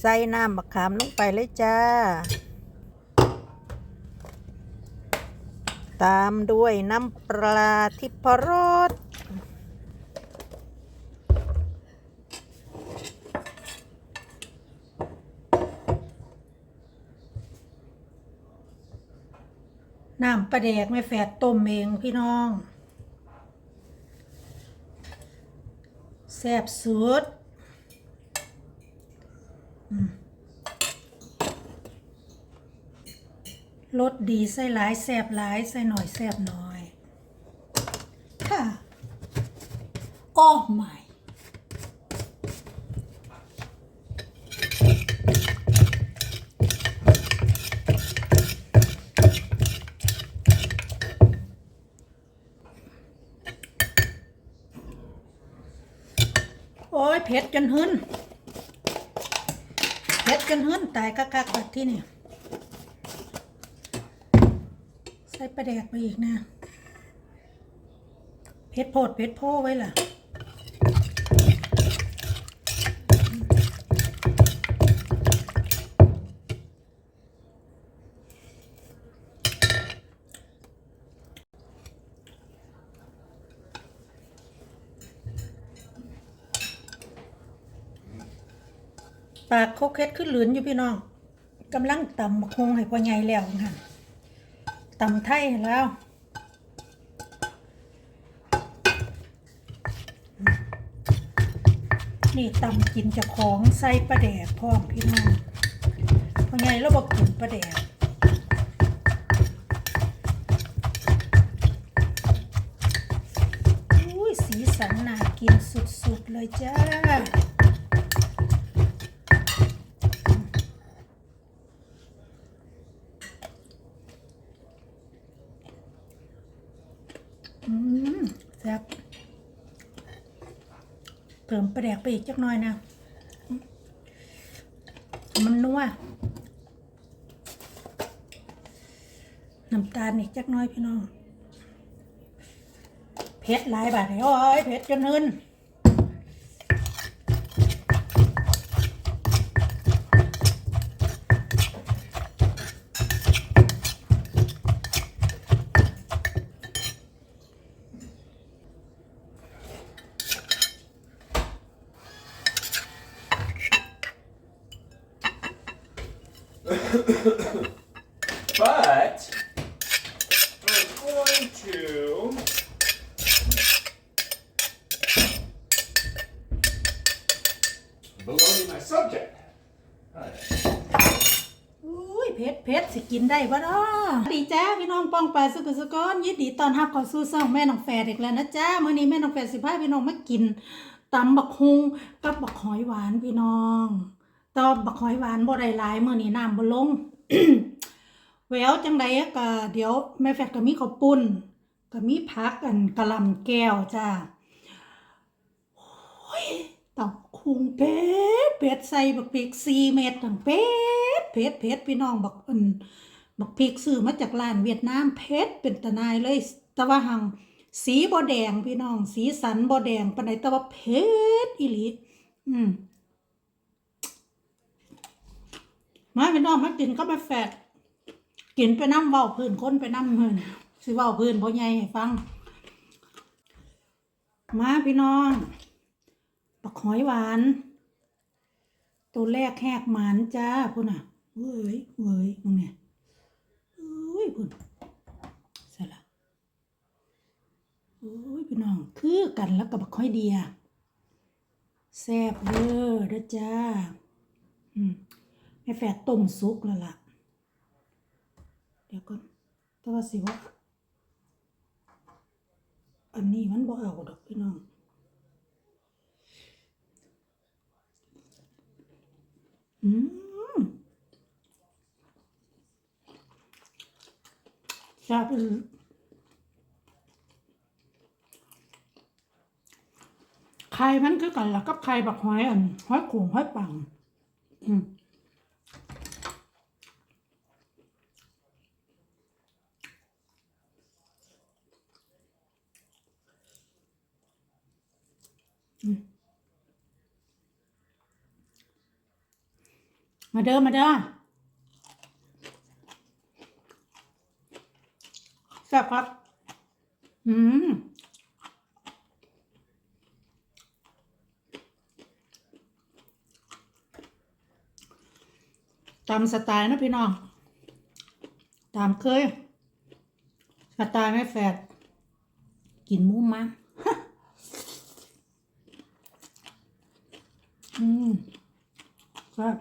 ใส่น้ำมะขามลงไปเลยจ้า ตามด้วยน้ำปลาทิพรสน้ำปลาแดกไม่แฝดต้มเองพี่น้องแซ่บสุดอืม รสดีใส่หลายแซ่บหลายใส่หน่อยแซ่บหน่อย ค่ะโอ้ไม่โอ้ยเผ็ดจนหึนเผ็ดจนหึนตายกักๆแบบที่นี่ ใส่ ปลาแดกไปอีกนะเผ็ดโพดเผ็ดโพไว้ล่ะปากโคเค็ดขึ้นหลืนอยู่พี่น้องกำลังต่ำบักฮงให้พ่อใหญ่แล้วค่ะ ตำไทยแล้วนี่ตำกินจะของใส่ปลาแดกพร้อมพี่น้องพ่อใหญ่เราบอกกินปลาแดกอุ้ยสีสันน่ากินสุดๆเลยจ้า แซ่บเติมปลาแดกไปอีกจักหน่อยนะ มันนัวน้ำตาลอีกจักหน้อยพี่น้อง เผ็ดหลายบาทเลยโอ้ยเผ็ดจนหืน กินได้ปะเนาะดีจ้าพี่น้องป้องไปสุกสุกรยินดีตอนรับเข้าสู่ซ่องแม่น้องแฟดอีกแล้วนะจ้ามื้อนี้แม่น้องแฟดสิพาพี่น้องมากินตำบักฮุงกับบักหอยหวานพี่น้องแตอนบักหอยหวานบ่ได้หลายมื้อนี้น้ำบ่ลงแหววจังใดก็เดี๋ยวแม่แฟดก็มีข้าวปุ้นก็มีผักอันกะหล่ำแก้วจ้าโอ้ย พุงเผ็ดเผ็ดใส่บักพริกสี่เม็ดทั้งเผ็ดเผ็ดเผ็ดพี่น้องบักอันบักพริกซื้อมาจากร้านเวียดนามเผ็ดเป็นตะนายเลยแต่ว่าหังสีบ่แดงพี่น้อง สีสันบ่แดงปานใดแต่ว่าเผ็ดอีหลีอืมมาพี่น้องมากินก็มาแฟดกินไปน้ำเว้าพื้นค้นไปน้ำเงินสิเว้าพื้นพ่อใหญ่ให้ฟัง มาพี่น้อง ปักหอยหวาน ตัวแรกแหกหมานจ้าพุ่นอะเว้ยเว้ยมึงเนี่ยเอ้ยพุ่นเสร็จละโอ้ยพี่น้องคือกันแล้วกับบักหอยเดียแซ่บเด้อเด้อจ้าอืมแม่แฝดต้มซุกแล้วล่ะ เดี๋ยวก่อนต่ว่าสิว่าอันนี้มันบ่เอาดอกพี่น้อง อืมแซ่บอีหลีไข่มันคือกันล่ะกับไข่บักหอยอันหอยโขงหอยปัง อืม มาเด้อมาเด้อแซ่บครับ อืมตามสไตล์นะพี่น้อง ตามเคย สไตล์ไม่แฟดกินมุ้มมันอืมครับ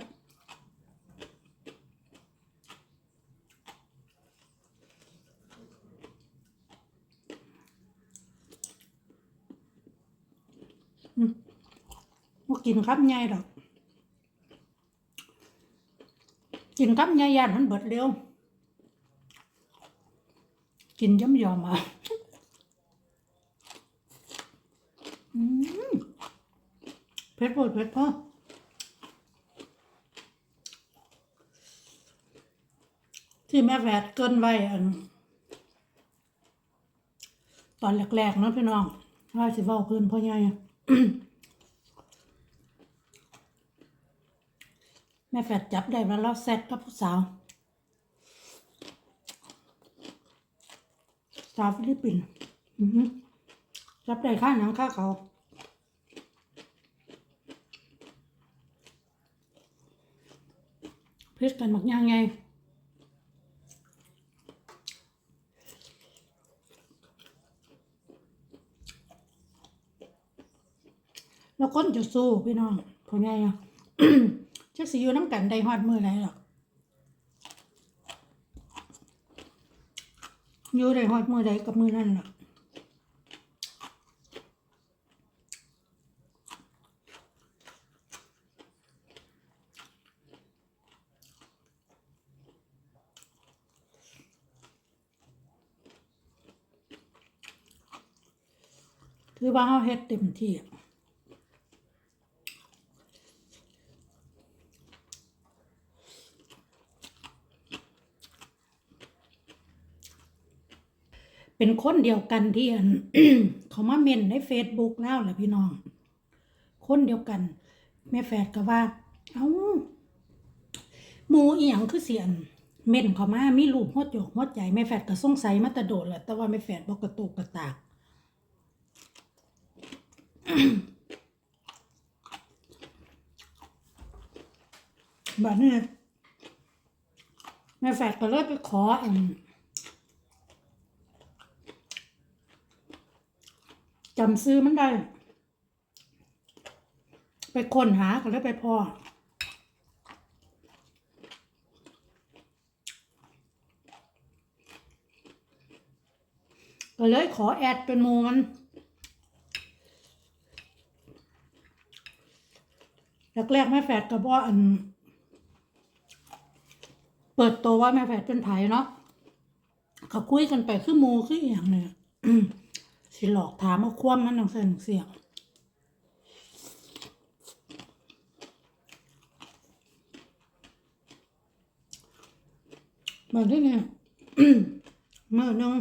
อืมว่ากิ นครับใหญ่ดอก กินกับยายานมันเบิดเร็ว กินย่ำยอมอะเผ็ดปวดเผ็ดพ่อที่แม่แฝดเกินไว้อัน ตอนแรกๆเนาะพี่น้องว่าสิเว้าเพิ่นพ่อใหญ่ ม่แฟดจับได้มาแล้วแซดกับผู้สาว สาวฟิลิปปินส์จับได้ค่าหนังค่าเขาพชรกันหมักย่างไงแล้วคนจะสู้พี่น้องเพราะไงอะ จักสิอยู่น้ำกันได้ฮอดมือไรหรอก อยู่ได้ฮอดมือใดกับมือนั่นหรอกคือว่าเขาเฮ็ดเต็มที่ เป็นคนเดียวกันที่อันเขามาเมนในเฟซบุ๊กแล้วแหละพี่น้อง คนเดียวกัน แม่แฝดก็ว่า เอ้าหมูอียงคือเสียน เม่นเขามามีรูปหัวโจกหัวใจแม่แฝดก็สงสัยมาตะโดดแหละแต่ว่าแม่แฝดบอกกระตุกกระตากแบบนี้แม่แฝดก็เลยไปขออัน จำซื้อมันได้ ไปค้นหาก็เลยไปพอก็เลยขอแอดเป็นหมูมัน แรกๆแม่แฝดกับว่าอัน เปิดตัวว่าแม่แฝดเป็นไผ่เนาะเขาคุยกันไปคือหมูคืออย่างเนี่ย สิหลอกถามเอาความมันหนังเสียงเสียงแบบที่เนี่ยเมื่อนึง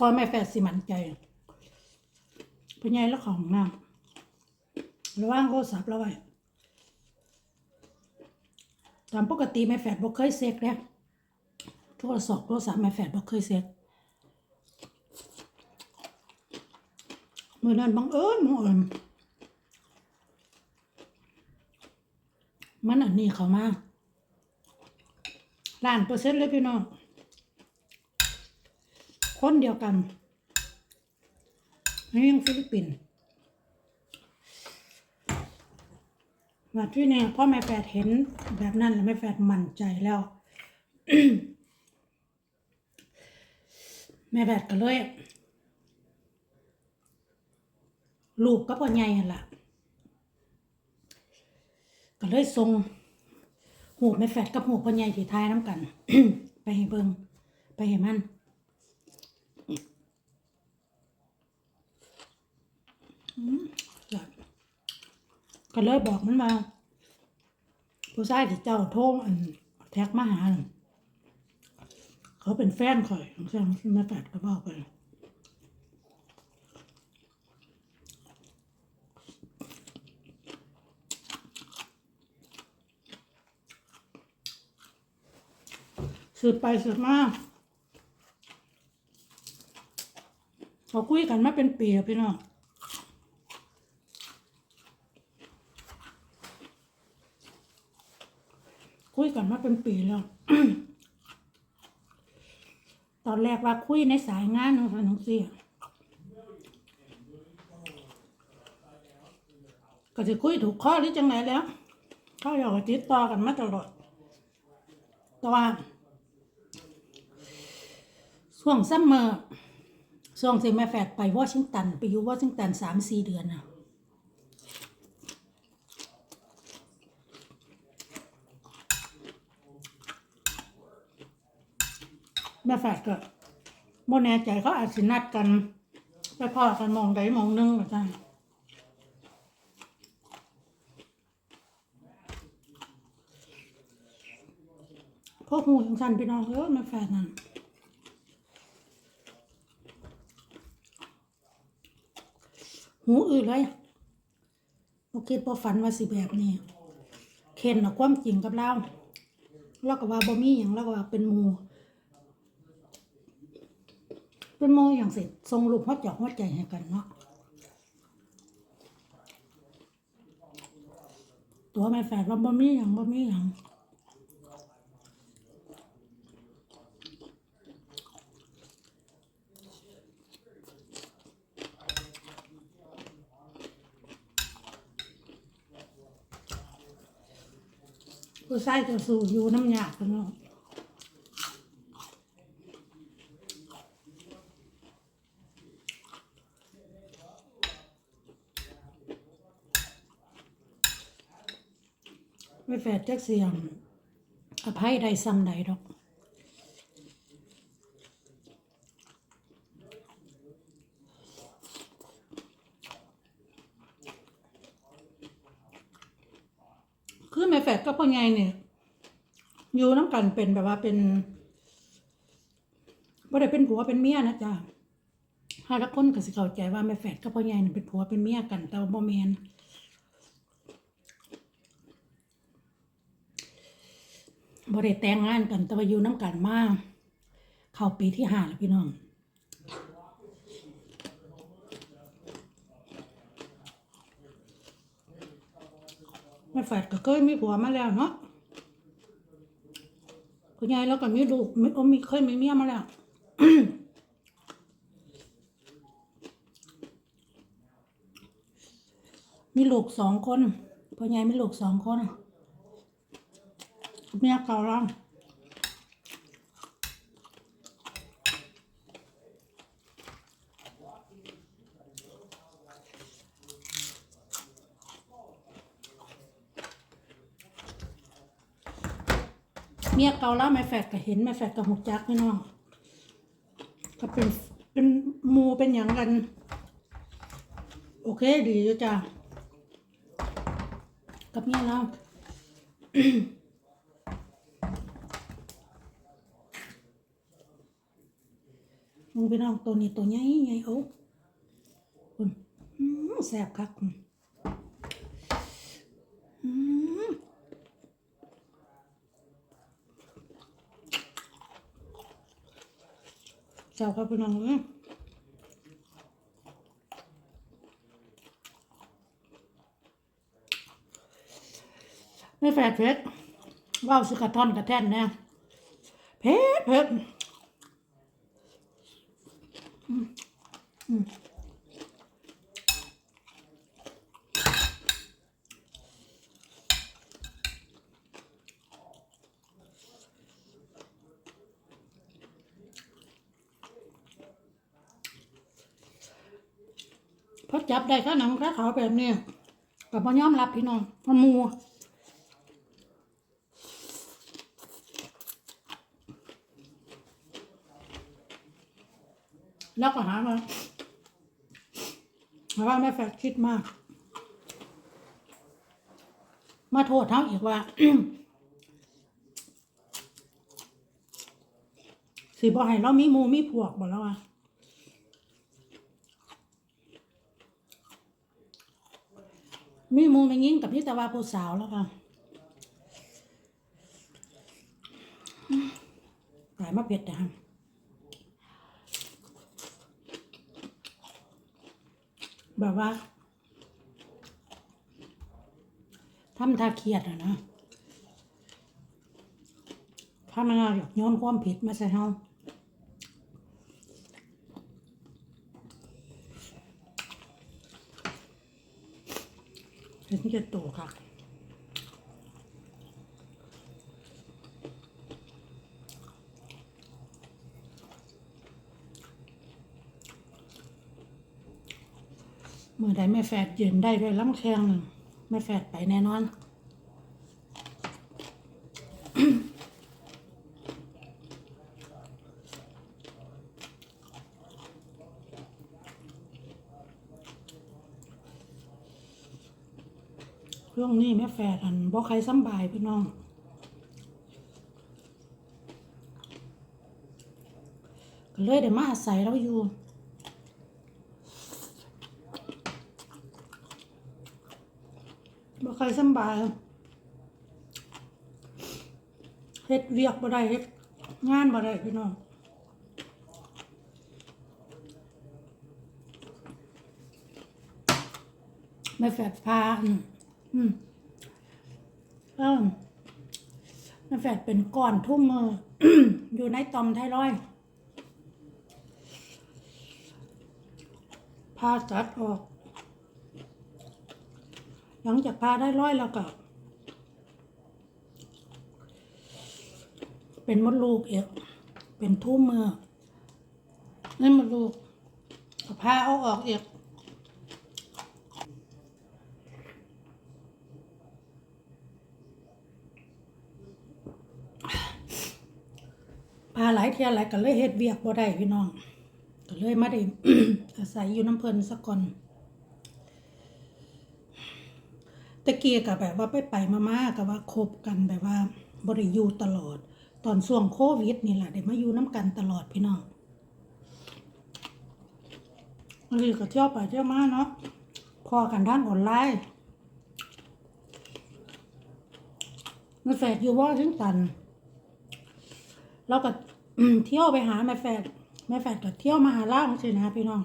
ก็ไม่แฝดสิมันใจเป็นไงล้วของน้ำระว่างโทรศัพท์แล้วไว้ตามปกติแม่แฝดบอกเคยเซ็กเนี่ยโทรศัพท์โทรศัพท์แม่แฝดบอกเคยเซ็ก มื่อนั้นบังเอิญบังเอิญมันอันนี้เขามาล้านเปอร์เซ็นต์เลยพี่น้อง คนเดียวกันนี่ยังฟิลิปปินส์ว่าที่เนี่ยพ่อแม่แฝดเห็นแบบนั้นแล้วแม่แฝดมั่นใจแล้ว แม่แฝดก็เลย ลูกก็พ่อใหญ่หันละก็เลยส่งหูแม่แฟดกับหูพ่อใหญ่ที่ทายน้ำกัน ไปให้เบิงไปให้มันก็เลยบอกมันมาผู้ชายที่เจ้าโทรอันแท็กมาหา เขาเป็นแฟนข่อยของเสียงแม่แฟดก็บอกไป สืบไปสืบมาเขาคุยกันมาเป็นปีแล้วพี่น้องคุยกันมาเป็นปีแล้ว ตอนแรกว่าคุยในสายงานของสันนุสีก็จะคุยถูกข้อหรือจังไหนแล้ว เขาอยากจะติดต่อกันมาตลอดแต่ว่า ช่วงซัมเมอร์ช่วงที่แม่แฟดไปวอชิงตัน ไปอยู่วอชิงตันสามสี่เดือนนะแม่แฟดก็บ่แน่ใจเขาอาจสินัดกัน ไปพอกันมองใดมองหนึงก็ได้พวกหูจังสันพี่น้องเออแม่แฟดนั่น หูอื่นเลยโอเคพอฝันว่าสิแบบนี้ เคนเอาความจริงกับเราเราก็ว่าบ่มีอย่างเราก็ว่าเป็นมูเป็นมูอย่างเสร็จทรงรูปหัวจอกหัวใจให้กันเนาะตัวแม่แฝดว่าบ่มีอย่างบ่มีอย่าง ผู้ชายจะสู่อยู่น้ำยากกันเนาะไม่แฝดจักเสียงอภัยใดซ้ำใดดอก คือ แม่แฝดก็พ่อไงเนี่ยอยู่น้ำกันเป็นแบบว่าเป็นบ่ได้เป็นผัวเป็นเมียนะจ๊ะถ้าละคนก็สิเข้าใจว่าแม่แฝดก็พ่อไงเนี่ยเป็นผัวเป็นเมียกันแต่ว่าบ่แมนบริแต่งงานกันแต่ว่าอยู่น้ำกันมากเข้าปีที่ห้าแล้วพี่น้อง ไม่แฝดก็เคยมีผัวมาแล้วเนาะคุณยายแล้วก็มีลูกมีอมีเคยมีเมียมาแล้วมีลูกสองคนพ่อใหญ่มีลูกสองคนเมียเก่าเราเมียเกาแล้วแม่แฝดก็เห็นแม่แฝดก็หุจักพี่น้องก็เป็นเป็นมูเป็นอย่างกัน โอเคดีอยู่จ้ะกับเมียเรามึงไปน้องตัวนี้ตัวใหญ่ใหญ่โอ้คุณแซ่บคักคุณอืมเจ้าครับพี่น้องเอ้ยไม่แฝดเพชรว่าวสกระท่อนกระแท่นแน่เพชรเพชร พอจับได้ก็หนังข้าขาวแบบนี้กับพ่ยอมรับพี่น้องมันมัวแล้วก็หามาว่าแม่แฟดคิดมาก มาโทษเท้าอีกว่าสิบอกให้เรามีมูมีพวกบอกแล้วว่า มูไม่ยิงกับพี่ตะวาผู้สาวแล้วค่ะกลายมาเผ็ดนะฮะแบบว่าทำท่าเครียดอะนะถ้ามันอยากย้อนความผิดมาใส่เฮา ถึงจะโตค่ะเมื่อใดแม่แฟดยืนได้ด้วยลำแข้งหนึ่งแม่แฟดไปแน่นอน ช่วงนี้แม่แฟดอันบ่ใครสำบายพี่น้องก็เลยได้มาอาศัยเราอยู่บ่ใครสำบายเฮ็ดเวียกบ่ได้เฮ็ดงานบ่ได้พี่น้องไม่แฝดพาอืม อืมเออไม่แฝดเป็นก้อนทุ่มมือ อยู่ในตอมไทรอยพาจัดออก หลังจากพาได้ร้อยแล้วก็ เป็นมดลูกเอกเป็นทุ่มมือนี่มดลูกพาเอาออกเอก หลายเที่ยหลายก็เลยเฮ็ดเวียกบ่ได้พี่น้อง ก็เลยมาได้อาศัยอยู่น้ำเพลินสักก่อนตะเกียกับแบบว่าไปไปมาๆกับว่าคบกันแบบว่าบริยูตลอด ตอนช่วงโควิดนี่แหละได้มาอยู่น้ำกันตลอดพี่น้องอันนี้ก็เที่ยวไปเที่ยวมาเนาะพอกันทางออนไลน์มาแฟดอยู่ว่าชิงตันเราก็ เที่ยวไปหาแม่แฟดแม่แฟดก็เที่ยวมาหาล่างสินะพี่น้อง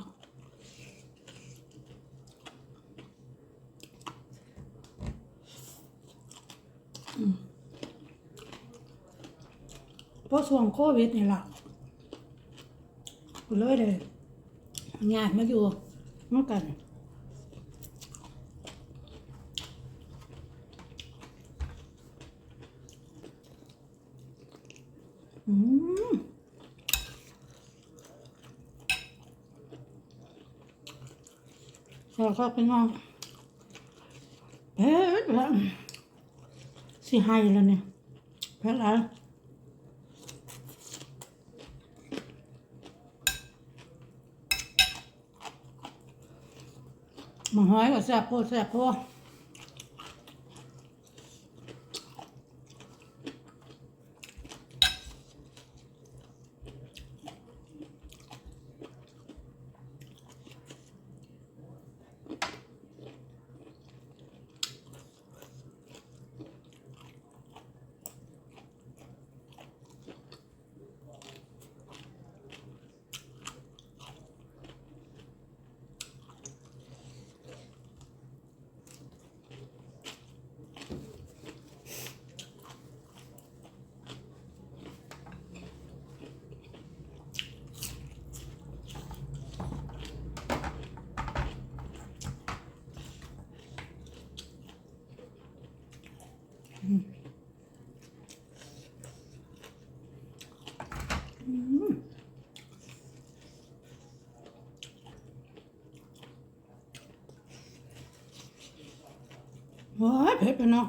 เพราะช่วงโควิดนี่แหละเลยเลยงานมาอยู่เมื่อกันอืม ขอเข้าไปนองเผ็ดแล้วสิให้แล้วเนี่ยเผ็ดแล้วมาหอยก็แซ่บโพแซ่บโพด ว้าเผ็ดไปเนาะ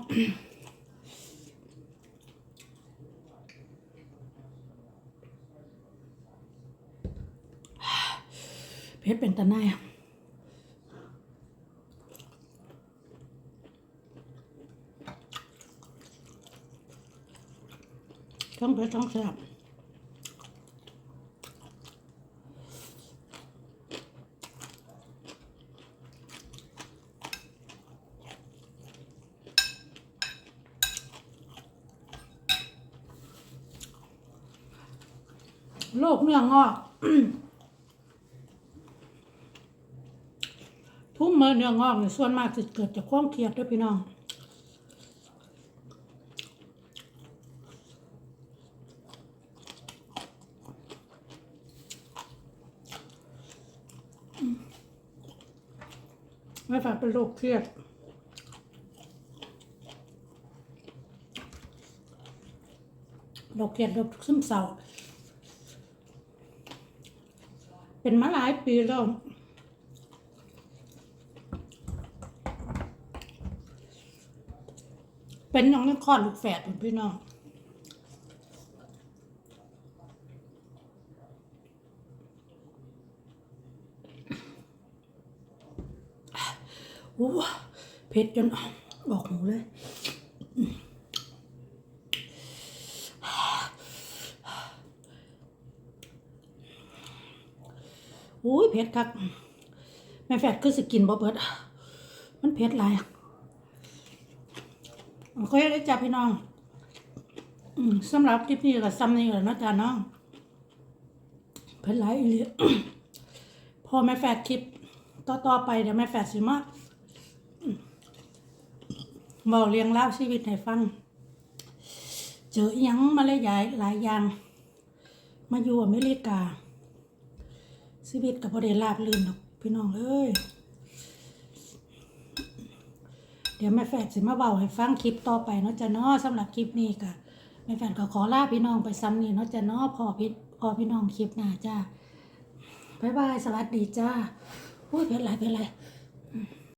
เผ็ดเป็นตะไนายทั้งเผ็ดทั้งแซ่บ เนื้องอกทุ่มเมื่อเนื้องอกเนี่ยส่วนมากจะเกิดจากความเครียดด้วยพี่น้องไม่ฝากเป็นโรคเครียดโรคเครียดโรคซึมเศร้า เป็นมาหลายปีแล้วเป็นอย่างนี้คลอดลูกแฝดพี่น้องโอ้เผ็ดจนออกหูเลย เผ็ดคักแม่แฟดคือสกินบ่เบิดมันเผ็ดหลายโอเคได้จ้ะพี่น้องสำหรับคลิปนี้ก็ซ้ำนี่แหละเนาะจ้ะน้องเผ็ดหลายอีหลีพอแม่แฟดคลิปต่อๆไปเดี๋ยวแม่แฟดสิมาบอกเรียงเล่าวชีวิตให้ฟัง เจออิหยังมาเลยหลายหลายอย่าง มาอยู่อเมริกา ชีวิตกับพอได้ราบลื่นหรอกพี่น้องเอ้ยเดี๋ยวแม่แฟดสิมาเบาให้ฟังคลิปต่อไปเนาะจ้ะเนาะสำหรับคลิปนี้ก็แม่แฟดก็ขอลาพี่น้องไปซ้ำนี่เนาะจ้ะเนาะพอพี่พอพี่น้องคลิปหน้าจ้าบายบายสวัสดีจ้าโอ้ยเป็นไรเป็นไร